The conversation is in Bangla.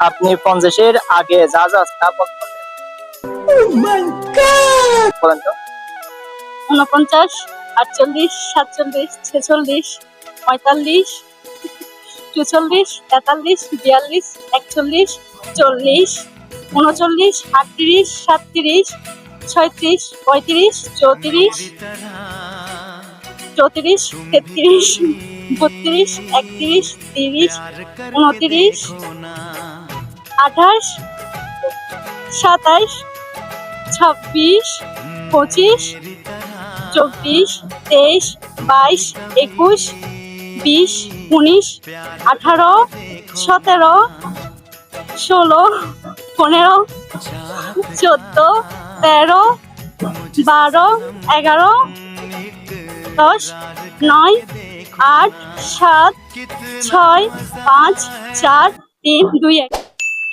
আপনি পঞ্চাশের আগে যা যা তা বলতে বলেন তো। উনপঞ্চাশ আটচল্লিশ সাতচল্লিশ ছেচল্লিশ পঁয়তাল্লিশ চুচল্লিশ তেতাল্লিশ বিয়াল্লিশ একচল্লিশ চল্লিশ উনচল্লিশ আটত্রিশ সাতত্রিশ ছয়ত্রিশ পঁয়ত্রিশ চৌত্রিশ চৌত্রিশ তেত্রিশ বত্রিশ একত্রিশ তিরিশ উনত্রিশ আঠাশ, সাতাশ, ছাব্বিশ, পঁচিশ, চব্বিশ, তেইশ, বাইশ, একুশ, বিশ, উনিশ, আঠারো, সতেরো, ষোলো, পনেরো, চোদ্দ, তেরো, বারো, এগারো, দশ, নয়, আট, সাত, ছয়, পাঁচ, চার, তিন, দুই, এক।